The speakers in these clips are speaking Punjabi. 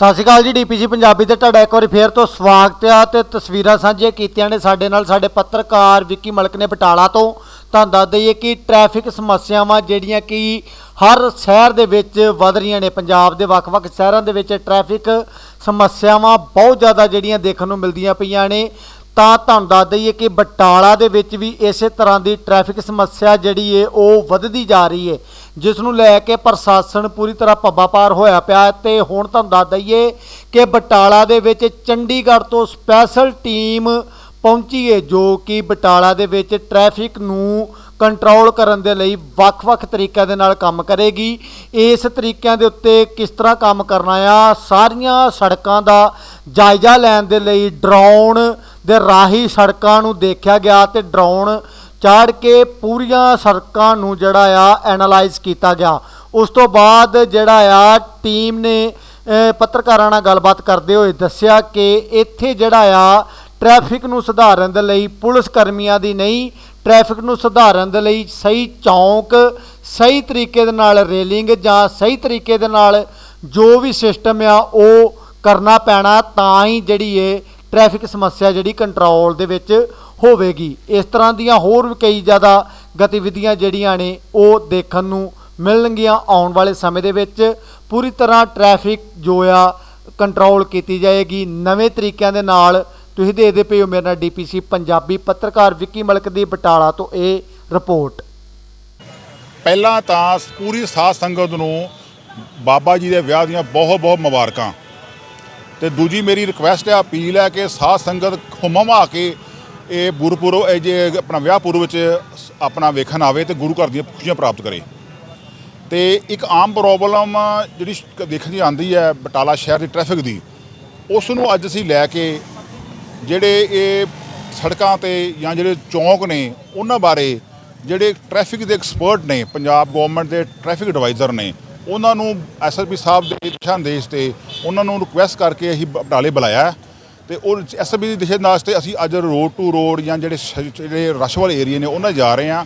ਸਤਿ ਸ਼੍ਰੀ ਅਕਾਲ ਜੀ ਡੀਪੀਜੀ ਪੰਜਾਬੀ ਤੇ ਤੁਹਾਡਾ ਇੱਕ ਵਾਰੀ ਫੇਰ ਤੋਂ ਸਵਾਗਤ ਆ ਤੇ ਤਸਵੀਰਾਂ ਸਾਂਝੀਆਂ ਕੀਤੀਆਂ ਨੇ ਸਾਡੇ ਨਾਲ, ਸਾਡੇ ਪੱਤਰਕਾਰ ਵਿੱਕੀ ਮਲਕ ਨੇ ਬਟਾਲਾ ਤੋਂ। ਤੁਹਾਨੂੰ ਦੱਸ ਦਈਏ ਕਿ ਟ੍ਰੈਫਿਕ ਸਮੱਸਿਆਵਾਂ ਜਿਹੜੀਆਂ ਕਿ ਹਰ ਸ਼ਹਿਰ ਦੇ ਵਿੱਚ ਵੱਧ ਰਹੀਆਂ ਨੇ, ਪੰਜਾਬ ਦੇ ਵੱਖ-ਵੱਖ ਸ਼ਹਿਰਾਂ ਦੇ ਵਿੱਚ ਟ੍ਰੈਫਿਕ ਸਮੱਸਿਆਵਾਂ ਬਹੁਤ ਜ਼ਿਆਦਾ ਜਿਹੜੀਆਂ ਦੇਖਣ ਨੂੰ ਮਿਲਦੀਆਂ ਪਈਆਂ ਨੇ। ਤਾਂ ਤੁਹਾਨੂੰ ਦੱਸ ਦਈਏ ਕਿ ਬਟਾਲਾ ਦੇ ਵਿੱਚ ਵੀ ਇਸੇ ਤਰ੍ਹਾਂ ਦੀ ਟ੍ਰੈਫਿਕ ਸਮੱਸਿਆ ਜਿਹੜੀ ਏ, ਉਹ ਵੱਧਦੀ ਜਾ ਰਹੀ ਏ, ਜਿਸ ਨੂੰ ਲੈ ਕੇ ਪ੍ਰਸ਼ਾਸਨ ਪੂਰੀ ਤਰ੍ਹਾਂ ਪੱਬਾ ਪਾਰ ਹੋਇਆ ਪਿਆ ਹੈ। ਤੇ ਹੁਣ ਤੁਹਾਨੂੰ ਦੱਸ ਦਈਏ ਕਿ ਬਟਾਲਾ ਦੇ ਵਿੱਚ ਚੰਡੀਗੜ੍ਹ ਤੋਂ ਸਪੈਸ਼ਲ ਟੀਮ ਪਹੁੰਚੀ ਏ, ਜੋ ਕਿ ਬਟਾਲਾ ਦੇ ਵਿੱਚ ਟ੍ਰੈਫਿਕ ਨੂੰ ਕੰਟਰੋਲ ਕਰਨ ਦੇ ਲਈ ਵੱਖ-ਵੱਖ ਤਰੀਕਿਆਂ ਦੇ ਨਾਲ ਕੰਮ ਕਰੇਗੀ। ਇਸ ਤਰੀਕਿਆਂ ਦੇ ਉੱਤੇ ਕਿਸ ਤਰ੍ਹਾਂ ਕੰਮ ਕਰਨਾ ਆ? ਸਾਰੀਆਂ ਸੜਕਾਂ ਦਾ ਜਾਇਜ਼ਾ ਲੈਣ ਦੇ ਲਈ ਡਰੋਨ ਦੇ ਰਾਹੀਂ ਸੜਕਾਂ ਨੂੰ ਦੇਖਿਆ ਗਿਆ ਤੇ ਡਰੋਨ ਚਾੜ ਕੇ ਪੂਰੀਆਂ ਸੜਕਾਂ ਨੂੰ ਜਿਹੜਾ ਆ ਐਨਾਲਾਈਜ਼ ਕੀਤਾ ਗਿਆ। ਉਸ ਤੋਂ ਬਾਅਦ ਜਿਹੜਾ ਆ ਟੀਮ ਨੇ ਪੱਤਰਕਾਰਾਂ ਨਾਲ ਗੱਲਬਾਤ ਕਰਦੇ ਹੋਏ ਦੱਸਿਆ ਕਿ ਇੱਥੇ ਜਿਹੜਾ ਆ ਟ੍ਰੈਫਿਕ ਨੂੰ ਸੁਧਾਰਨ ਦੇ ਲਈ ਪੁਲਿਸ ਕਰਮੀਆਂ ਦੀ ਨਹੀਂ, ਟ੍ਰੈਫਿਕ ਨੂੰ ਸੁਧਾਰਨ ਦੇ ਲਈ ਸਹੀ ਚੌਂਕ, ਸਹੀ ਤਰੀਕੇ ਦੇ ਨਾਲ ਰੇਲਿੰਗ ਜਾਂ ਸਹੀ ਤਰੀਕੇ ਦੇ ਨਾਲ ਜੋ ਵੀ ਸਿਸਟਮ ਆ ਉਹ ਕਰਨਾ ਪੈਣਾ ਤਾਂ ਹੀ ਜਿਹੜੀ ਇਹ ਟ੍ਰੈਫਿਕ ਸਮੱਸਿਆ ਜਿਹੜੀ ਕੰਟਰੋਲ ਦੇ ਵਿੱਚ ਹੋਵੇਗੀ। ਇਸ ਤਰ੍ਹਾਂ ਦੀਆਂ ਹੋਰ ਵੀ ਕਈ ਜ਼ਿਆਦਾ ਗਤੀਵਿਧੀਆਂ ਜਿਹੜੀਆਂ ਨੇ, ਉਹ ਦੇਖਣ ਨੂੰ ਮਿਲਣਗੀਆਂ ਆਉਣ ਵਾਲੇ ਸਮੇਂ ਦੇ ਵਿੱਚ। ਪੂਰੀ ਤਰ੍ਹਾਂ ਟ੍ਰੈਫਿਕ ਜੋ ਆ, ਕੰਟਰੋਲ ਕੀਤੀ ਜਾਏਗੀ। ਨਵੇਂ ਤਰੀਕਿਆਂ ਦੇ ਨਾਲ ਤੁਸੀਂ ਦੇਖਦੇ ਪਏ ਹੋ, ਮੇਰੇ ਨਾਲ ਡੀਪੀਸੀ ਪੰਜਾਬੀ ਪੱਤਰਕਾਰ ਵਿੱਕੀ ਮਲਕ ਦੀ ਬਟਾਲਾ ਤੋਂ ਇਹ ਰਿਪੋਰਟ। ਪਹਿਲਾਂ ਤਾਂ ਪੂਰੀ ਸਾਧ ਸੰਗਤ ਨੂੰ ਬਾਬਾ ਜੀ ਦੇ ਵਿਆਹ ਦੀਆਂ ਬਹੁਤ ਬਹੁਤ ਮੁਬਾਰਕਾਂ। ਤੇ ਦੂਜੀ ਮੇਰੀ ਰਿਕੁਐਸਟ ਹੈ, ਅਪੀਲ ਹੈ ਕਿ ਸਾਧ ਸੰਗਤ ਹੁਮਮਾ ਕੇ ਇਹ ਗੁਰਪੁਰਬ, ਇਹ ਜੇ ਆਪਣਾ ਵਿਆਹ ਪੁਰਬ ਵਿੱਚ ਆਪਣਾ ਵੇਖਣ ਆਵੇ ਤੇ ਗੁਰੂ ਘਰ ਦੀਆਂ ਖੁਸ਼ੀਆਂ ਪ੍ਰਾਪਤ ਕਰੇ। ਤੇ ਇੱਕ ਆਮ ਪ੍ਰੋਬਲਮ ਜਿਹੜੀ ਦੇਖਣ ਦੀ ਆਉਂਦੀ ਹੈ, ਬਟਾਲਾ ਸ਼ਹਿਰ ਦੀ ਟ੍ਰੈਫਿਕ ਦੀ ਉਸ ਨੂੰ ਅੱਜ ਅਸੀਂ ਲੈ ਕੇ ਜਿਹੜੇ ਇਹ ਸੜਕਾਂ ਤੇ ਜਾਂ ਜਿਹੜੇ ਚੌਂਕ ਨੇ, ਉਹਨਾਂ ਬਾਰੇ ਜਿਹੜੇ ਟ੍ਰੈਫਿਕ ਦੇ ਐਕਸਪਰਟ ਨੇ, ਪੰਜਾਬ ਗਵਰਨਮੈਂਟ ਦੇ ਟ੍ਰੈਫਿਕ ਐਡਵਾਈਜ਼ਰ ਨੇ ਉਹਨਾਂ ਨੂੰ ਐਸਐਸਪੀ ਸਾਹਿਬ ਦੇ ਦਿਸ਼ਾ ਨਿਰਦੇਸ਼ ਤੇ ਉਹਨਾਂ ਨੂੰ ਰਿਕੁਐਸਟ ਕਰਕੇ ਅਸੀਂ ਬਟਾਲੇ ਬੁਲਾਇਆ ਹੈ। ਤੇ ਉਹ ਐਸਐਸਪੀ ਦੇ ਦਿਸ਼ਾ ਨਿਰਦੇਸ਼ ਤੇ ਅਸੀਂ ਅੱਜ ਰੋਡ ਟੂ ਰੋਡ ਜਾਂ ਜਿਹੜੇ ਜਿਹੜੇ ਰਸ਼ ਵਾਲੇ ਏਰੀਆ ਨੇ ਉਹਨਾਂ 'ਚ ਜਾ ਰਹੇ ਹਾਂ।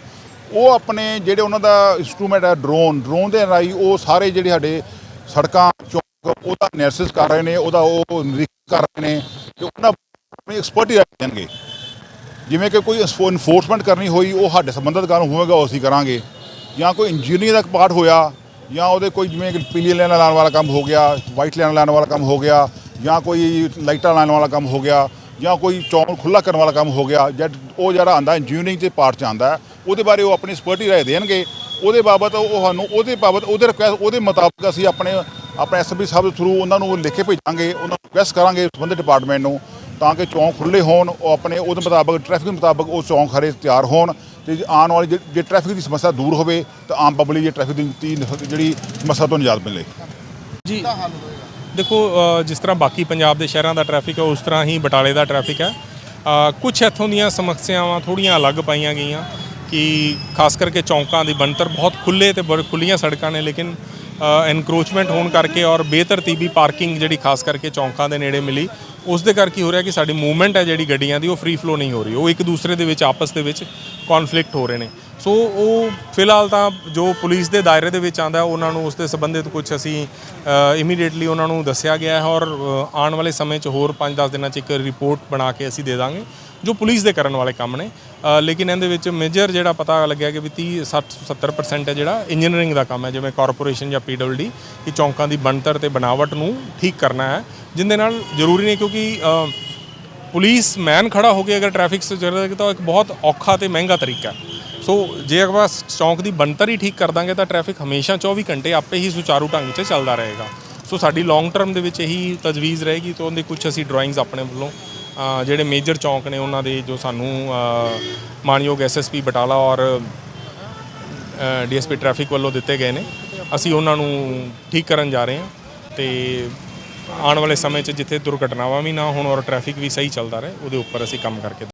ਉਹ ਆਪਣੇ ਜਿਹੜੇ ਉਹਨਾਂ ਦਾ ਇਨਸਟਰੂਮੈਂਟ ਹੈ ਡਰੋਨ ਡਰੋਨ ਦੇ ਰਾਹੀਂ ਉਹ ਸਾਰੇ ਜਿਹੜੇ ਸਾਡੇ ਸੜਕਾਂ, ਚੌਂਕ ਉਹਦਾ ਐਨਾਲਿਸਿਸ ਕਰ ਰਹੇ ਨੇ, ਉਹਦਾ ਉਹ ਨਿਰੀਖਣ ਕਰ ਰਹੇ ਨੇ ਕਿ ਉਹਨਾਂ ਆਪਣੀ ਐਕਸਪਰਟੀ ਦੇਣਗੇ। ਜਿਵੇਂ ਕਿ ਕੋਈ ਇਨਫੋਰਸਮੈਂਟ ਕਰਨੀ ਹੋਈ, ਉਹ ਸਾਡੇ ਸੰਬੰਧਿਤ ਕਾਰਨ ਹੋਵੇਗਾ, ਉਹ ਅਸੀਂ ਕਰਾਂਗੇ। ਜਾਂ ਕੋਈ ਇੰਜੀਨੀਅਰ ਦਾ ਪਾਰਟ ਹੋਇਆ ਜਾਂ ਉਹਦੇ ਕੋਈ ਜਿਵੇਂ ਕਿ ਪੀਲੀ ਲਾਈਨ ਲਾਉਣ ਵਾਲਾ ਕੰਮ ਹੋ ਗਿਆ ਵਾਈਟ ਲਾਈਨ ਲਾਉਣ ਵਾਲਾ ਕੰਮ ਹੋ ਗਿਆ, ਜਾਂ ਕੋਈ ਲਾਈਟਾਂ ਲਾਉਣ ਵਾਲਾ ਕੰਮ ਹੋ ਗਿਆ, ਜਾਂ ਕੋਈ ਚੌਂਕ ਖੁੱਲਾ ਕਰਨ ਵਾਲਾ ਕੰਮ ਹੋ ਗਿਆ ਜਦ ਉਹ ਜਿਹੜਾ ਆਂਦਾ ਇੰਜੀਨੀਅਰਿੰਗ ਦੇ ਪਾਰਟ ਚ ਆਂਦਾ ਉਹਦੇ ਬਾਰੇ ਉਹ ਆਪਣੀ ਐਕਸਪਰਟੀ ਰਾਏ ਦੇਣਗੇ। ਉਹਦੇ ਬਾਬਤ ਉਹ ਸਾਨੂੰ, ਉਹਦੇ ਬਾਬਤ, ਉਹਦੇ ਰਿਕੁਐਸਟ ਉਹਦੇ ਮੁਤਾਬਕ ਅਸੀਂ ਆਪਣੇ ਆਪਣੇ ਐਸਪੀ ਸਾਹਿਬ ਦੇ ਥਰੂ ਉਹਨਾਂ ਨੂੰ ਲਿਖ ਕੇ ਭੇਜਾਂਗੇ, ਉਹਨਾਂ ਨੂੰ ਰਿਕੁਐਸਟ ਕਰਾਂਗੇ ਸੰਬੰਧਿਤ ਡਿਪਾਰਟਮੈਂਟ ਨੂੰ, ਤਾਂ ਕਿ ਚੌਂਕ ਖੁੱਲੇ ਹੋਣ, ਉਹ ਆਪਣੇ ਉਹਦੇ ਮੁਤਾਬਕ ਟ੍ਰੈਫਿਕ ਮੁਤਾਬਕ ਉਹ ਚੌਂਕ ਹਰੇ ਤਿਆਰ ਹੋਣ। ਤੇ ਆਉਣ ਵਾਲੀ ਜੇ- ਜੇ ਟ੍ਰੈਫਿਕ ਦੀ ਸਮੱਸਿਆ ਦੂਰ ਹੋਵੇ ਤਾਂ ਆਮ ਪਬਲਿਕ ਜੇ ਟ੍ਰੈਫਿਕ ਦੀ ਜਿਹੜੀ ਸਮੱਸਿਆ ਤੋਂ ਨਿਜਾਤ ਮਿਲੇ। ਜੀ, ਦੇਖੋ ਜਿਸ ਤਰ੍ਹਾਂ ਬਾਕੀ ਪੰਜਾਬ ਦੇ ਸ਼ਹਿਰਾਂ ਦਾ ਟ੍ਰੈਫਿਕ ਹੈ, ਉਸ ਤਰ੍ਹਾਂ ਹੀ ਬਟਾਲੇ ਦਾ ਟ੍ਰੈਫਿਕ ਹੈ। ਕੁਝ ਇੱਥੋਂ ਦੀਆਂ ਸਮੱਸਿਆਵਾਂ ਥੋੜੀਆਂ ਅਲੱਗ ਪਾਈਆਂ ਗਈਆਂ ਕਿ ਖਾਸ ਕਰਕੇ ਚੌਂਕਾਂ ਦੀ ਬਣਤਰ ਬਹੁਤ ਖੁੱਲੇ ਤੇ ਬੜ ਖੁੱਲੀਆਂ ਸੜਕਾਂ ਨੇ, ਲੇਕਿਨ ਐਨਕਰੋਚਮੈਂਟ ਹੋਣ ਕਰਕੇ ਔਰ ਬੇਤਰਤੀਬੀ ਪਾਰਕਿੰਗ ਜਿਹੜੀ ਖਾਸ ਕਰਕੇ ਚੌਂਕਾਂ ਦੇ ਨੇੜੇ ਮਿਲੀ ਉਸ ਦੇ ਕਰਕੇ ਹੋ ਰਿਹਾ ਕਿ ਸਾਡੀ ਮੂਵਮੈਂਟ ਹੈ ਜਿਹੜੀ ਗੱਡੀਆਂ ਦੀ, ਉਹ ਫ੍ਰੀ ਫਲੋ ਨਹੀਂ ਹੋ ਰਹੀ। ਉਹ ਇੱਕ ਦੂਸਰੇ ਦੇ ਵਿੱਚ, ਆਪਸ ਦੇ ਵਿੱਚ ਕਨਫਲਿਕਟ ਹੋ ਰਹੇ ਨੇ। ਸੋ ਉਹ ਫਿਲਹਾਲ ਤਾਂ ਜੋ ਪੁਲਿਸ ਦੇ ਦਾਇਰੇ ਦੇ ਵਿੱਚ ਆਂਦਾ ਉਹਨਾਂ ਨੂੰ ਉਸ ਦੇ ਸੰਬੰਧਿਤ ਕੁਝ ਅਸੀਂ ਇਮੀਡੀਏਟਲੀ ਉਹਨਾਂ ਨੂੰ ਦੱਸਿਆ ਗਿਆ ਹੈ ਔਰ ਆਉਣ ਵਾਲੇ ਸਮੇਂ 'ਚ ਹੋਰ 5-10 ਦਿਨਾਂ 'ਚ ਇੱਕ ਰਿਪੋਰਟ ਬਣਾ ਕੇ ਅਸੀਂ ਦੇ ਦਾਂਗੇ। ਜੋ ਪੁਲਿਸ ਦੇ ਕਰਨ ਵਾਲੇ ਕੰਮ ਨੇ। ਲੇਕਿਨ ਇਹਦੇ ਵਿੱਚ ਮੇਜਰ ਜਿਹੜਾ ਪਤਾ ਲੱਗਿਆ ਕਿ ਵੀ 30 60 70% ਹੈ ਜਿਹੜਾ ਇੰਜੀਨੀਅਰਿੰਗ ਦਾ ਕੰਮ ਹੈ, ਜਿਵੇਂ ਕਾਰਪੋਰੇਸ਼ਨ ਜਾਂ ਪੀਡਬਲਯੂਡੀ ਕਿ ਚੌਂਕਾਂ ਦੀ ਬਣਤਰ ਤੇ ਬਣਾਵਟ ਨੂੰ ਠੀਕ ਕਰਨਾ ਹੈ, ਜਿੰਦੇ ਨਾਲ ਜ਼ਰੂਰੀ ਨਹੀਂ ਕਿਉਂਕਿ ਪੁਲਿਸ ਮੈਨ ਖੜਾ ਹੋ ਕੇ ਅਗਰ ਟ੍ਰੈਫਿਕ ਸੁਚਾਰੂ ਤਾਂ ਇੱਕ ਬਹੁਤ ਔਖਾ ਤੇ ਮਹਿੰਗਾ ਤਰੀਕਾ ਹੈ। ਸੋ ਜੇ ਆਪਾਂ ਚੌਂਕ ਦੀ ਬਣਤਰ ਹੀ ਠੀਕ ਕਰ ਦਾਂਗੇ ਤਾਂ ਟ੍ਰੈਫਿਕ ਹਮੇਸ਼ਾ 24 ਘੰਟੇ ਆਪੇ ਹੀ ਸੁਚਾਰੂ ਢੰਗ 'ਚ ਚੱਲਦਾ ਰਹੇਗਾ। ਸੋ ਸਾਡੀ ਲੌਂਗ ਟਰਮ ਦੇ ਵਿੱਚ ਇਹੀ ਤਜਵੀਜ਼ ਰਹੇਗੀ ਤੋਂ ਉਹਦੇ ਕੁਝ ਅਸੀਂ ਡਰਾਇੰਗਸ ਆਪਣੇ ਵੱਲੋਂ ਜਿਹੜੇ ਮੇਜਰ ਚੌਂਕ ਨੇ ਉਹਨਾਂ ਦੇ ਜੋ ਸਾਨੂੰ ਅ, ਮਾਨਯੋਗ ਐਸਐਸਪੀ ਬਟਾਲਾ ਔਰ ਡੀਐਸਪੀ ਟ੍ਰੈਫਿਕ ਵੱਲੋਂ ਦਿੱਤੇ ਗਏ ਨੇ। ਅਸੀਂ ਉਹਨਾਂ ਨੂੰ ਠੀਕ ਕਰਨ ਜਾ ਰਹੇ ਹਾਂ ਤੇ ਆਉਣ ਵਾਲੇ ਸਮੇਂ 'ਚ ਜਿੱਥੇ ਦੁਰਘਟਨਾਵਾਂ ਵੀ ਨਾ ਹੋਣ ਔਰ ਟ੍ਰੈਫਿਕ ਵੀ ਸਹੀ ਚੱਲਦਾ ਰਹੇ ਉਹਦੇ ਉੱਪਰ ਅਸੀਂ ਕੰਮ ਕਰਕੇ